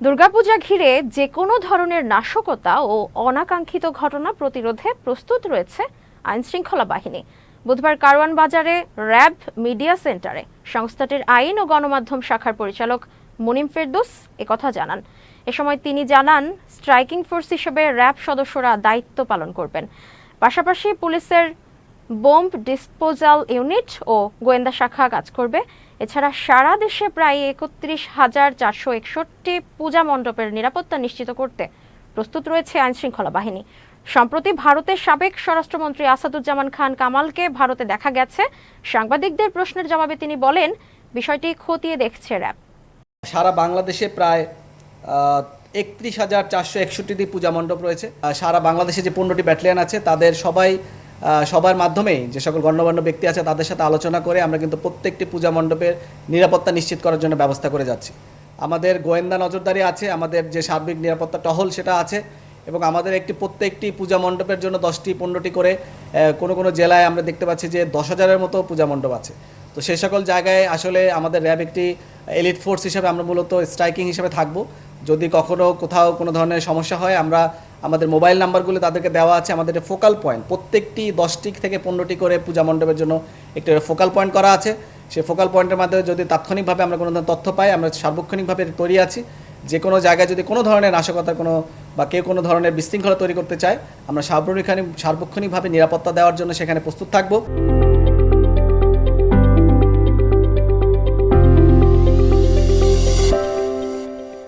দুর্গাপূজা ঘিরে যে কোনো ধরনের নাশকতা ও অনাকাঙ্ক্ষিত ঘটনা প্রতিরোধে প্রস্তুত রয়েছে আইনশৃঙ্খলা বাহিনী। বুধবার কারওয়ান বাজারে র্যাব মিডিয়া সেন্টারে সংস্থাটির আইন ও গণমাধ্যম শাখার পরিচালক মুনিম ফেরদৌস একথা জানান। এ সময় তিনি জানান, স্ট্রাইকিং ফোর্স হিসেবে র্যাব সদস্যরা দায়িত্ব পালন করবেন। পাশাপাশি পুলিশের বোম্ব ডিসপোজাল ইউনিট ও গোয়েন্দা শাখা কাজ করবে। এছাড়া সারা দেশে প্রায় একত্রিশ হাজার চারশো একষট্টি পূজা মণ্ডপের নিরাপত্তা নিশ্চিত করতে প্রস্তুত রয়েছে আইনশৃঙ্খলা বাহিনী। সম্প্রতি ভারতের সাবেক স্বরাষ্ট্রমন্ত্রী আসাদুজ্জামান খান কামালকে ভারতে দেখা গেছে। সাংবাদিকদের প্রশ্নের জবাবে তিনি বলেন, বিষয়টি খতিয়ে দেখছে র্যাব। সারা বাংলাদেশে প্রায় একত্রিশ হাজার চারশো একষট্টিটি পূজা মণ্ডপ রয়েছে। সারা বাংলাদেশে যে পনেরোটি ব্যাটালিয়ান আছে, তাদের সবাই সবার মাধ্যমেই যে সকল গণ্যমান্য ব্যক্তি আছে তাদের সাথে আলোচনা করে আমরা কিন্তু প্রত্যেকটি পূজা মণ্ডপের নিরাপত্তা নিশ্চিত করার জন্য ব্যবস্থা করে যাচ্ছি। আমাদের গোয়েন্দা নজরদারি আছে, আমাদের যে সার্বিক নিরাপত্তা টহল সেটা আছে এবং আমাদের একটি প্রত্যেকটি পূজা মণ্ডপের জন্য দশটি, পনেরোটি করে কোনো কোনো জেলায় আমরা দেখতে পাচ্ছি যে দশ হাজারের মতো পূজা মণ্ডপ আছে। তো সেই সকল জায়গায় আসলে আমাদের র্যাব একটি এলিট ফোর্স হিসেবে আমরা মূলত স্ট্রাইকিং হিসেবে থাকব। যদি কখনও কোথাও কোনো ধরনের সমস্যা হয়, আমরা আমাদের মোবাইল নাম্বারগুলো তাদেরকে দেওয়া আছে, আমাদের ফোকাল পয়েন্ট প্রত্যেকটি দশটি থেকে পনেরোটি করে পূজা মণ্ডপের জন্য একটি ফোকাল পয়েন্ট করা আছে। সেই ফোকাল পয়েন্টের মাধ্যমে যদি তাৎক্ষণিকভাবে আমরা কোনো ধরনের তথ্য পাই, আমরা সার্বক্ষণিকভাবে তৈরি আছি। যে কোনো জায়গায় যদি কোনো ধরনের নাশকতার কোনো বা কেউ কোনো ধরনের বিশৃঙ্খলা তৈরি করতে চায়, আমরা সার্বক্ষণিক সার্বক্ষণিকভাবে নিরাপত্তা দেওয়ার জন্য সেখানে প্রস্তুত থাকব।